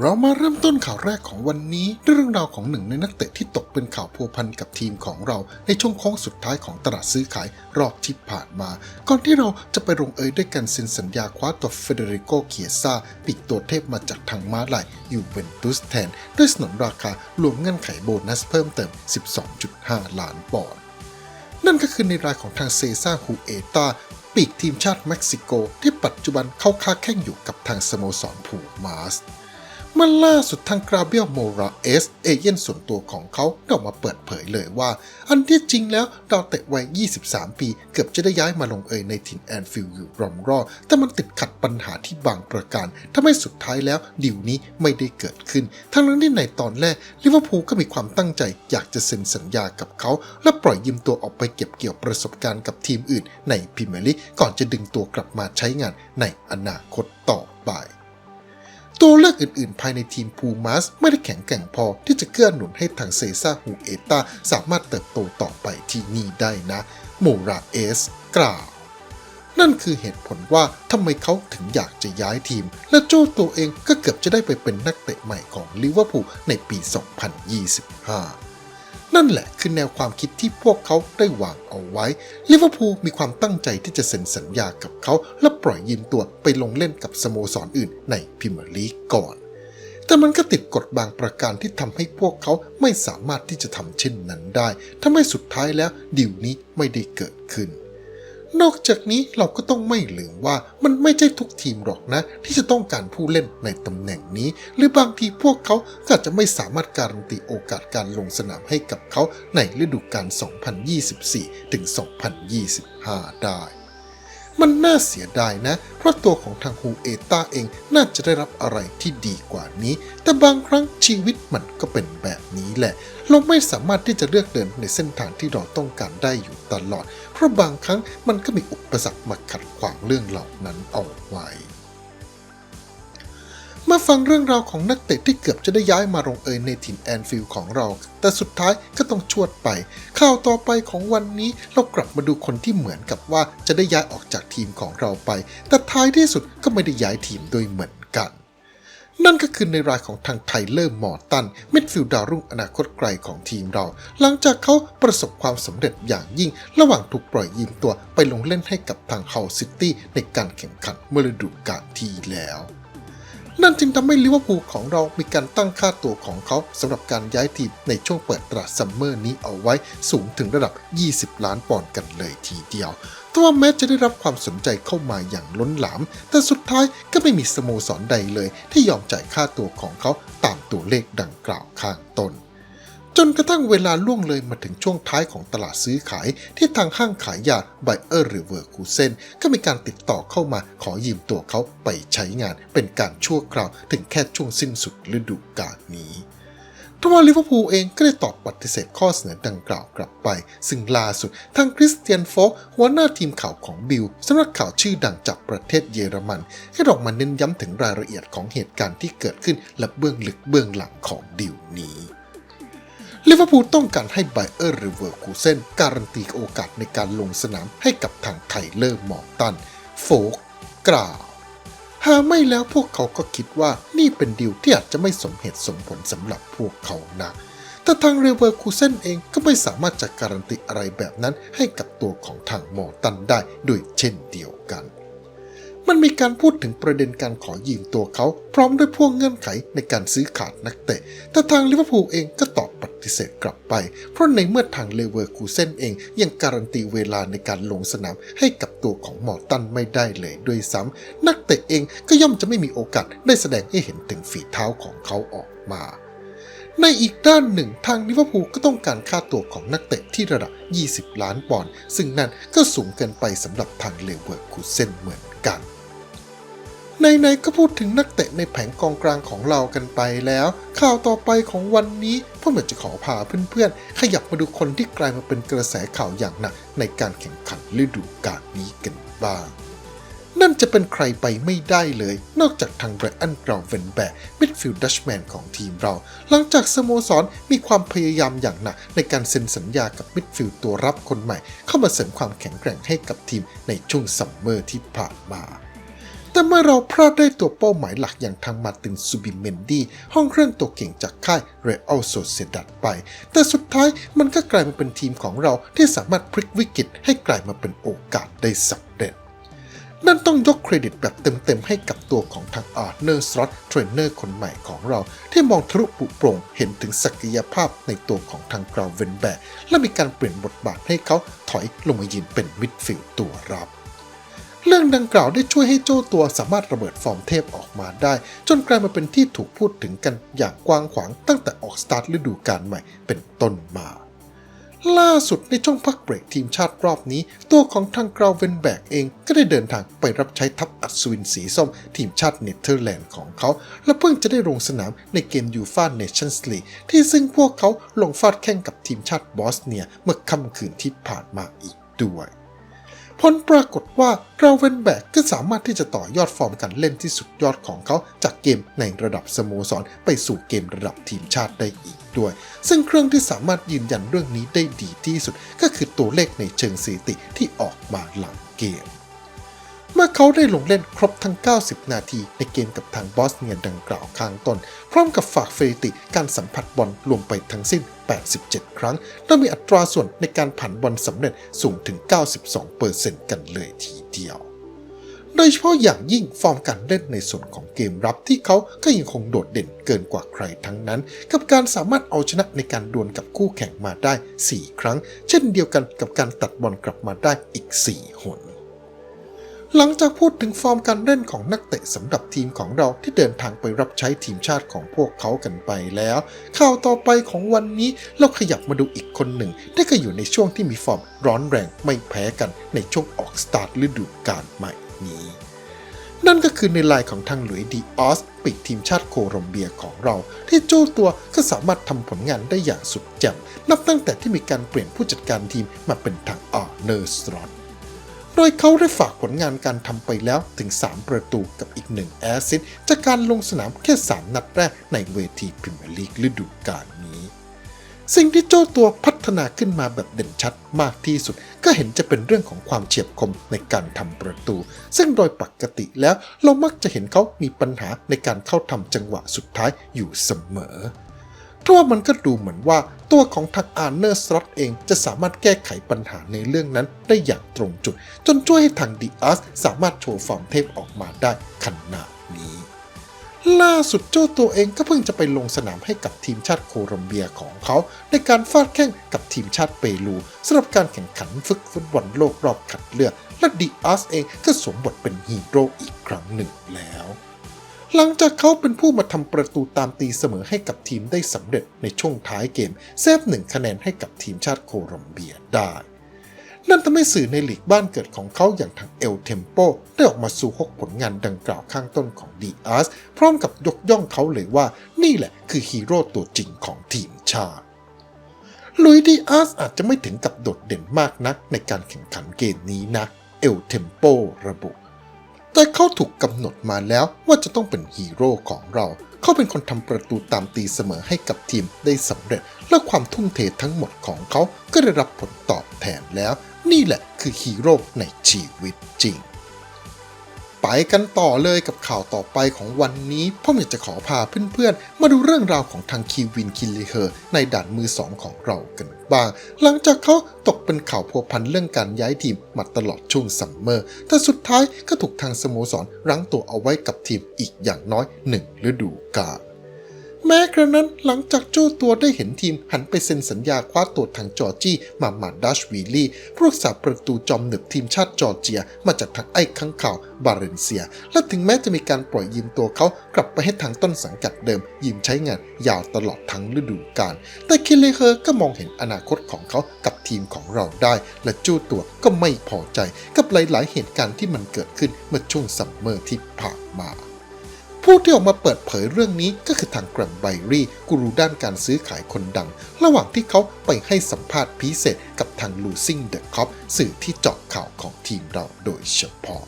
เรามาเริ่มต้นข่าวแรกของวันนี้ด้วยเรื่องราวของหนึ่งในนักเตะที่ตกเป็นข่าวพัวพันกับทีมของเรา ในช่วงโค้งสุดท้ายของตลาดซื้อขายรอบที่ผ่านมา ก่อนที่เราจะไปลงเอยด้วยกันเซ็นสัญญาคว้าตัวเฟเดริโกเคียซาปีกตัวเทพมาจากทางม้าลายยูเวนตุสแทน ด้วยสนนราคารวมเงื่อนไขโบนัสเพิ่มเติม 12.5 ล้านปอนด์นั่นก็คือในรายของทางเซซ่าฮูเอตาปีกทีมชาติเม็กซิโก ที่ปัจจุบันเข้าค้าแข่งอยู่กับทางสโมสรผูมาส เมื่อล่าสุดทางกราเบียลโมราเอสเอเย่นส่วนตัวของเขาได้ออกมาเปิดเผยเลยว่า อันที่จริงแล้วดาวเตะวัย 23 ปี เกือบจะได้ย้ายมาลงเอยในถิ่นแอนฟิลด์อยู่รอมรอแต่มันติดขัดปัญหาที่บางประการทำให้สุดท้ายแล้วดิวนี้ไม่ได้เกิดขึ้น ทั้งนั้นที่ในตอนแรกลิเวอร์พูลก็มีความตั้งใจ อยากจะเซ็นสัญญากับเขา และปล่อยยืมตัวออกไปเก็บเกี่ยวประสบการณ์กับทีมอื่น ในพรีเมียร์ลีกก่อนจะดึงตัวกลับมาใช้งานในอนาคตต่อไป ตัวเลือกอื่นๆ ภายในทีมพูมัสไม่ได้แข็งแกร่งพอที่จะเกื้อหนุนให้ทางเซซ่าฮูเอตาสามารถเติบโตต่อไปที่นี่ได้นะ โมราเอสกล่าวนั่นคือเหตุผลว่าทำไมเขาถึงอยากจะย้ายทีม และโจ้ตัวเองก็เกือบจะได้ไปเป็นนักเตะใหม่ของลิเวอร์พูลในปี 2025 นั่นแหละคือแนวความคิดที่พวกเขาได้วางเอาไว้ลิเวอร์พูลมีความตั้งใจที่จะเซ็นสัญญากับเขา และปล่อยยืมตัวไปลงเล่นกับสโมสรอื่นในพรีเมียร์ลีกก่อน แต่มันก็ติดกฎบางประการที่ทำให้พวกเขาไม่สามารถที่จะทำเช่นนั้นได้ทำให้สุดท้ายแล้วดิวนี้ไม่ได้เกิดขึ้น นอกจากนี้เราก็ต้องไม่ลืมว่ามันไม่ใช่ทุกทีมหรอกนะ ที่จะต้องการผู้เล่นในตำแหน่งนี้ หรือบางทีพวกเขาก็อาจจะไม่สามารถการันตีโอกาสการลงสนามให้กับเขาในฤดูกาล 2024 ถึง 2025 ได้มันน่าเสียดายนะ เพราะตัวของทางฮูเอต้าเองน่าจะได้รับอะไรที่ดีกว่านี้ แต่บางครั้งชีวิตมันก็เป็นแบบนี้แหละ เราไม่สามารถที่จะเลือกเดินในเส้นทางที่เราต้องการได้อยู่ตลอด ราะบางครั้งมันก็มีอุปสรรคมาขัดขวางเรื่องเหล่านั้นเอาไว้มาฟังเรื่องราวของนักเตะที่เกือบจะได้ย้ายมาลงเอยในถิ่นแอนฟิลด์ของเรา แต่สุดท้ายก็ต้องชวดไป ข่าวต่อไปของวันนี้เรากลับมาดูคนที่เหมือนกับว่าจะได้ย้ายออกจากทีมของเราไป แต่ท้ายที่สุดก็ไม่ได้ย้ายทีมโดยเหมือน นั่นก็คือในรายของทางไทเลอร์มอร์ตันมิดฟิลด์ดาวรุ่งอนาคตไกลของทีมเรา หลังจากเขาประสบความสำเร็จอย่างยิ่ง ระหว่างถูกปล่อยยืมตัวไปลงเล่นให้กับทางเฮาซิตี้ในการแข่งขันเมื่อฤดูกาลที่แล้วนั่นจึงทำให้ลิเวอร์พูลของเรามีการตั้งค่าตัวของเขาสำหรับการย้ายทีมในช่วงเปิดตลาดซัมเมอร์นี้เอาไว้สูงถึงระดับ 20 ล้านปอนด์กันเลยทีเดียว ต่ว่าแม้จะได้รับความสนใจเข้ามาอย่างล้นหลาม แต่สุดท้ายก็ไม่มีสโมสรใดเลย ที่ยอมจ่ายค่าตัวของเขาตามตัวเลขดังกล่าวข้างต้น จนกระทั่งเวลาล่วงเลยมาถึงช่วงท้ายของตลาดซื้อขายที่ทางห้างขายยาไบเออร์หรือเวอร์คูเซนก็มีการติดต่อเข้ามาขอยืมตัวเขาไปใช้งานเป็นการชั่วคราวถึงแค่ช่วงสิ้นสุดฤดูกาลนี้ ทว่าลิเวอร์พูลเองก็ได้ตอบปฏิเสธข้อเสนอดังกล่าวกลับไป ซึ่งล่าสุดทางคริสเตียนโฟกหัวหน้าทีมข่าวของบิลสำนักข่าวชื่อดังจากประเทศเยอรมันให้ออกมาเน้นย้ำถึงรายละเอียดของเหตุการณ์ที่เกิดขึ้นและเบื้องลึกเบื้องหลังของดิวนี้ลิเวอร์พูลต้องการให้ไบเออร์หรือเวอร์คูเซนการันตีโอกาสในการลงสนามให้กับทางไทเลอร์มอร์ตัน โฟกกล่าว หากไม่แล้วพวกเขาก็คิดว่านี่เป็นดีลที่อาจจะไม่สมเหตุสมผลสำหรับพวกเขานะแต่ทางเรเวอร์คูเซนเองก็ไม่สามารถจะการันตีอะไรแบบนั้นให้กับตัวของทางมอร์ตันได้ด้วยเช่นเดียวกัน มันมีการพูดถึงประเด็นการขอยืมตัวเขา พร้อมด้วยพวกเงื่อนไขในการซื้อขาดนักเตะ แต่ทางลิเวอร์พูลเองก็ตอบ ฏิเสธกลับไป เพราะในเมื่อทางเลเวอร์คูเซนเองยังการันตีเวลาในการลงสนามให้กับตัวของมอร์ตันไม่ได้เลยด้วยซ้ำนักเตะเองก็ย่อมจะไม่มีโอกาสได้แสดงให้เห็นถึงฝีเท้าของเขาออกมา ในอีกด้านหนึ่งทางลิเวอร์พูลก็ต้องการค่าตัวของนักเตะที่ระดับ 20 ล้านปอนด์ซึ่งนั่นก็สูงเกินไปสำหรับทางเลเวอร์คูเซนเหมือนกัน ในๆก็พูดถึงนักเตะในแผงกองกลางของเรากันไปแล้ว ข่าวต่อไปของวันนี้พ่อเหมือนจะขอพาเพื่อนๆ ขยับมาดูคนที่กลายมาเป็นกระแสข่าวอย่างหนักในการแข่งขันฤดูกาลนี้กันบ้างนั่นจะเป็นใครไปไม่ได้เลย นอกจากทางไบรอันกราวเวนแบกมิดฟิลด์ดัชแมนของทีมเรา หลังจากสโมสรมีความพยายามอย่างหนักในการเซ็นสัญญากับมิดฟิลด์ตัวรับคนใหม่ เข้ามาเสริมความแข็งแกร่งให้กับทีมในช่วงซัมเมอร์ที่ผ่านมา แต่เมื่อเราพลาดได้ตัวเป้าหมายหลักอย่างทางมาร์ตินซูบิเมนดีห้องเครื่องตัวเก่งจากค่ายเรอัลโซเซดัดไป แต่สุดท้ายมันก็กลายมาเป็นทีมของเราที่สามารถพลิกวิกฤตให้กลายมาเป็นโอกาสได้สำเร็จนั่นต้องยกเครดิตแบบเต็มๆ ให้กับตัวของทางอาร์เนอร์สล็อตเทรนเนอร์คนใหม่ของเรา ที่มองทะลุปุโปร่งเห็นถึงศักยภาพในตัวของทางกราวเวนแบกและมีการเปลี่ยนบทบาทให้เขาถอยลงมายืนเป็นมิดฟิลด์ตัวรับ เรื่องดังกล่าวได้ช่วยให้โจ้ตัวสามารถระเบิดฟอร์มเทพออกมาได้ จนกลายมาเป็นที่ถูกพูดถึงกันอย่างกว้างขวางตั้งแต่ออกสตาร์ทฤดูกาลใหม่เป็นต้นมา ล่าสุดในช่วงพักเบรกทีมชาติรอบนี้ ตัวของทางกราวเวนแบกเองก็ได้เดินทางไปรับใช้ทัพอัศวินสีส้ม ทีมชาติเนเธอร์แลนด์ของเขา และเพิ่งจะได้ลงสนามในเกมยูฟ่าเนชั่นส์ลีกที่ซึ่งพวกเขาลงฟาดแข่งกับทีมชาติบอสเนียเมื่อค่ำคืนที่ผ่านมาอีกด้วย ผลปรากฏว่าเราเวนแบกก็สามารถที่จะต่อยอดฟอร์มการเล่นที่สุดยอดของเขาจากเกมในระดับสโมสร ไปสู่เกมระดับทีมชาติได้อีกด้วย ซึ่งเครื่องที่สามารถยืนยันเรื่องนี้ได้ดีที่สุด ก็คือตัวเลขในเชิงสถิติที่ออกมาหลังเกม เมื่อเขาได้ลงเล่นครบทั้ง 90 นาที ในเกมกับทางบอสเนียดังกล่าวข้างต้น พร้อมกับฝากสถิติการสัมผัสบอลรวมไปทั้งสิ้น 87 ครั้ง และมีอัตราส่วนในการผ่านบอลสำเร็จสูงถึง 92%กันเลยทีเดียวโดยเฉพาะอย่างยิ่งฟอร์มการเล่นในส่วนของเกมรับที่เขาก็ยังคงโดดเด่นเกินกว่าใครทั้งนั้น กับการสามารถเอาชนะในการดวลกับคู่แข่งมาได้ 4 ครั้ง เช่นเดียวกันกับการตัดบอลกลับมาได้อีก 4 หน หลังจากพูดถึงฟอร์มการเล่นของนักเตะสำหรับทีมของเราที่เดินทางไปรับใช้ทีมชาติของพวกเขากันไปแล้ว ข่าวต่อไปของวันนี้เราขยับมาดูอีกคนหนึ่งที่ก็อยู่ในช่วงที่มีฟอร์มร้อนแรงไม่แพ้กันในช่วงออกสตาร์ทฤดูกาลใหม่นี้ นั่นก็คือในลายของทางหลุยดีออสปีกทีมชาติโคลอมเบียของเรา ที่โจ้ตัวก็สามารถทำผลงานได้อย่างสุดแจ่มนับตั้งแต่ที่มีการเปลี่ยนผู้จัดการทีมมาเป็นทางอาร์เนอร์สตรอน โดยเขาได้ฝากผลงานการทำไปแล้วถึง 3 ประตูกับอีกหนึ่งแอสซิสจากการลงสนามแค่ 3 นัดแรกในเวทีพรีเมียร์ลีกฤดูกาลนี้ สิ่งที่โจ้ตัวพัฒนาขึ้นมาแบบเด่นชัดมากที่สุด ก็เห็นจะเป็นเรื่องของความเฉียบคมในการทำประตู ซึ่งโดยปกติแล้วเรามักจะเห็นเขามีปัญหาในการเข้าทำจังหวะสุดท้ายอยู่เสมอ ทว่าะมันก็ดูเหมือนว่าตัวของทางอาร์เนอร์สล็อตเองจะสามารถแก้ไขปัญหาในเรื่องนั้นได้อย่างตรงจุด จนช่วยให้ทางดีอาร์สสามารถโชว์ฟอร์มเทพออกมาได้ขนาดนี้ล่าสุดเจ้าตัวเองก็เพิ่งจะไปลงสนามให้กับทีมชาติโคลอมเบียของเขา ในการฟาดแข่งกับทีมชาติเปรูสำหรับการแข่งขันฝึกฟุตบอลโลกรอบคัดเลือก และดีอาร์สเองก็สวมบทเป็นฮีโร่อีกครั้งหนึ่งแล้ว หลังจากเขาเป็นผู้มาทำประตูตามตีเสมอให้กับทีมได้สำเร็จในช่วงท้ายเกมแซฟหนึ่งคะแนนให้กับทีมชาติโคลอมเบียได้ นั่นทำให้สื่อในหลีกบ้านเกิดของเขาอย่างทางเอลเทมโปได้ออกมาสู่ฮกผลงานดังกล่าวข้างต้นของดีอาร์สพร้อมกับยกย่องเขาเลยว่านี่แหละคือฮีโร่ตัวจริงของทีมชาติลุยดีอาร์สอาจจะไม่ถึงกับโดดเด่นมากนักในการแข่งขันเกมนี้นะ เอลเทมโประบุ แต่เขาถูกกำหนดมาแล้วว่าจะต้องเป็นฮีโร่ของเรา เขาเป็นคนทำประตูตามตีเสมอให้กับทีมได้สำเร็จ และความทุ่มเททั้งหมดของเขาก็ได้รับผลตอบแทนแล้ว นี่แหละคือฮีโร่ในชีวิตจริง ไปกันต่อเลยกับข่าวต่อไปของวันนี้พ่ออยากจะขอพาเพื่อนๆ มาดูเรื่องราวของทางคีวินคินลิเฮอร์ในด่านมือสองของเรากันบ้าง หลังจากเขาตกเป็นข่าวพัวพันเรื่องการย้ายทีมมาตลอดช่วงซัมเมอร์ แต่สุดท้ายก็ถูกทางสโมสรรั้งตัวเอาไว้กับทีมอีกอย่างน้อยหนึ่งฤดูกาล แม้กระนั้นหลังจากโจ้ตัวได้เห็นทีมหันไปเซ็นสัญญาคว้าตัวทางจอร์จี้มามาดัชวีลี่ผู้รักษาประตูจอมหนึบทีมชาติจอร์เจีย มาจากทางไอ้ข้างข่าวบาเรนเซีย และถึงแม้จะมีการปล่อยยืมตัวเขากลับไปให้ทางต้นสังกัดเดิม ยืมใช้งานยาวตลอดทั้งฤดูกาลแต่คิเลเฮอร์ก็มองเห็นอนาคตของเขากับทีมของเราได้ และจู้ตัวก็ไม่พอใจกับหลายๆ เหตุการณ์ที่มันเกิดขึ้นเมื่อช่วงซัมเมอร์ที่ผ่านมา ผู้ที่ออกมาเปิดเผยเรื่องนี้ก็คือทางแกรมไบรี่กูรูด้านการซื้อขายคนดัง ระหว่างที่เขาไปให้สัมภาษณ์พิเศษกับทางลูซิงเดอะคอปสื่อที่เจาะข่าวของทีมเราโดยเฉพาะ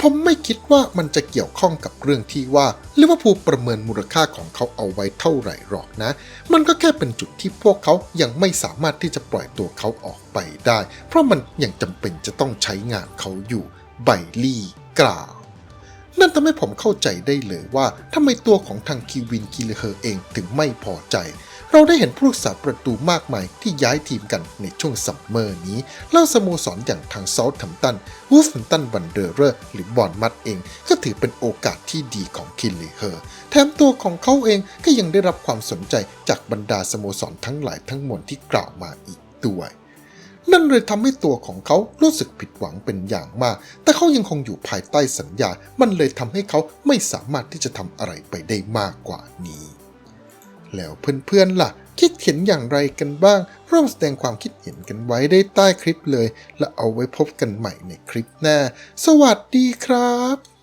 ผมไม่คิดว่ามันจะเกี่ยวข้องกับเรื่องที่ว่าลิเวอร์พูลประเมินมูลค่าของเขาเอาไว้เท่าไหร่หรอกนะ มันก็แค่เป็นจุดที่พวกเขายังไม่สามารถที่จะปล่อยตัวเขาออกไปได้ เพราะมันยังจำเป็นจะต้องใช้งานเขาอยู่ไบลี่กล่าว นั่นทำให้ผมเข้าใจได้เลยว่าทำไมตัวของทางคีวินกิเลเฮอร์เองถึงไม่พอใจ เราได้เห็นผู้รักษาประตูมากมายที่ย้ายทีมกันในช่วงซัมเมอร์นี้แล้วสโมสรอย่างทางเซาท์แฮมตันวูฟแฮมตันวันเดอร์เรอร์หรือบอร์นมัดเอง ก็ถือเป็นโอกาสที่ดีของคิเลเฮอร์แถมตัวของเขาเองก็ยังได้รับความสนใจจากบรรดาสโมสรทั้งหลายทั้งมวลที่กล่าวมาอีกด้วย นั่นเลยทำให้ตัวของเขารู้สึกผิดหวังเป็นอย่างมาก แต่เขายังคงอยู่ภายใต้สัญญา มันเลยทำให้เขาไม่สามารถที่จะทำอะไรไปได้มากกว่านี้ แล้วเพื่อนๆล่ะ คิดเห็นอย่างไรกันบ้าง ร่วมแสดงความคิดเห็นกันไว้ได้ใต้คลิปเลย และเอาไว้พบกันใหม่ในคลิปหน้า สวัสดีครับ